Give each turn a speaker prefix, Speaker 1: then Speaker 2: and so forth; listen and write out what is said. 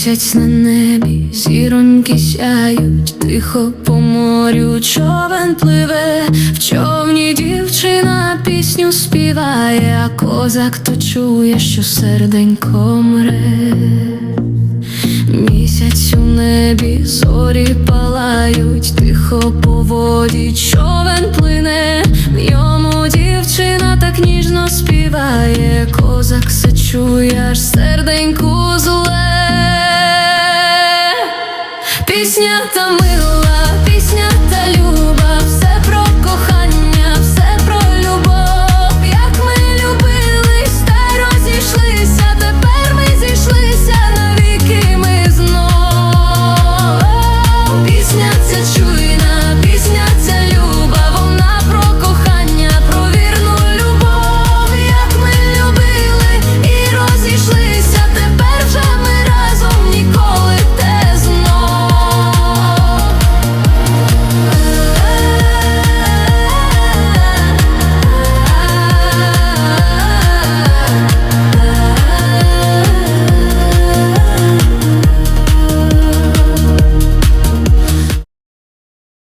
Speaker 1: Місяць на небі, зіроньки сяють, тихо по морю човен пливе, в човні дівчина пісню співає, а козак то чує, що серденько мре. Місяць у небі, зорі палають, тихо по воді човен плине, в йому дівчина так ніжно співає, козак все чує, аж серденьку зле. Пісня та мила